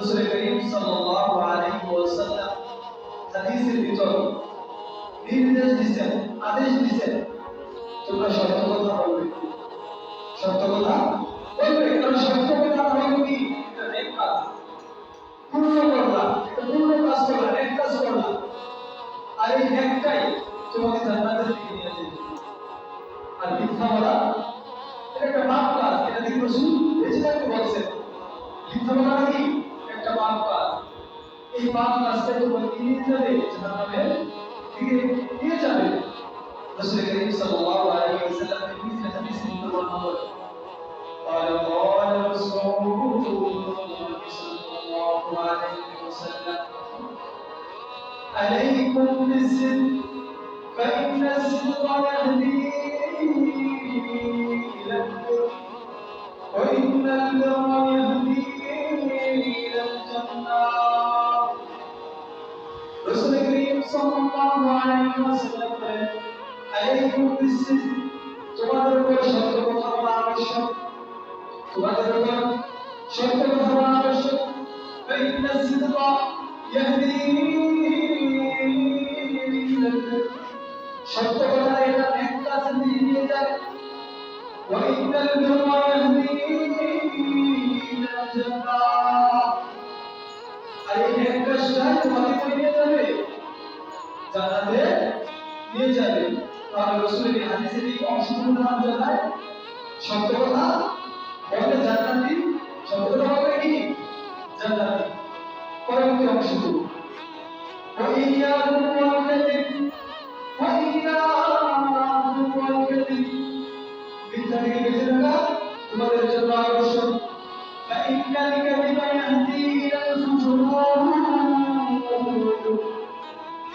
রাসূল করিম সাল্লাল্লাহু আলাইহি ওয়াসাল্লাম হাদিসের ভিতর নির্দেশ দিয়েছেন আদেশ দিয়েছেন তোমরা সত্য কথা বলবে। সত্য কথা? বলবে কারণ সত্য কথা হলো কি? এটা নেক কাজ। পূর্ণ করলা এটা পূর্ণ কাজ করলা নেক কাজ করলা আর এই নেকটাই তোমাকে জান্নাতের দিকে নিয়ে যাবে। আর মিথ্যা বলা, এটা একটা পাপ কাজ, এটা দিকে রসুল বেঁচে থাকতে বলছেন। মিথ্যা বলা কি? একটা পাপ কাজ এই পাপ কাজটা তোমাকে নিয়ে যাবে জাহান্নামের দিকে নিয়ে যাবে رسول الكريم صلى الله عليه وسلم في مثل حديث ابن عمر قال قال رسول الله صلى الله عليه وسلم عليكم بالصدق فإن الصدق يهدي صلى الله عليه وسلم عليكم بالصدق তোমাদের উপর সত্য কথা বলা আবশ্যক তোমাদের উপর সত্য কথা বলা আবশ্যক فإن الصدق يهدي إلى البر সত্য কথা এটা নেক কাজে নিয়ে যায় وإن البر يهدي إلى الجنة আর এই নেক কাজটা তোমাকে কই নিয়ে যাবে জান্নাতে নিয়ে যাবে তাহলে রাসূলের এই হাদিসের এই অংশটুকু নাম জানায় সত্য কথা বলে জান্নাতি সত্য কথা বলে কি জান্নাতি পরবর্তী অংশটুকু وإياكم والكذب وإياكم والكذب মিথ্যা থেকে বেঁচে থাকা তোমাদের জন্য আবশ্যক فإن الكذب يهدي إلى الفجور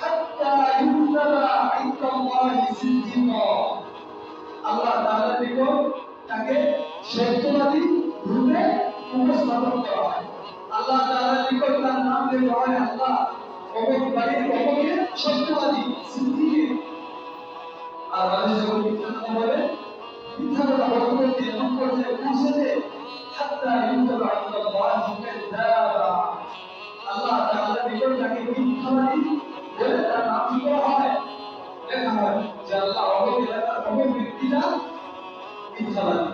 হাত্তা ইউতাবা ইনদাল্লাহি সিদ্দিকা। আল্লাহ তাআলার নিকট তাকে সত্যবাদী রূপে উপস্থাপন করা হয়। আল্লাহ তাআলার নিকট তার নাম দেওয়া হয় আল্লাহ, অমুক বাড়ির অমুকে সত্যবাদী সিদ্দিক। আর মানুষ যখন মিথ্যা কথা বলে, মিথ্যা কথা বলতে বলতে এমন পর্যায়ে পৌঁছে যে হাত্তা ইউতাবা ইনদাল্লাহি কাযাবা যে আল্লাহ অমুক এলাকার অমুক ব্যক্তিরা মিথ্যাবাদী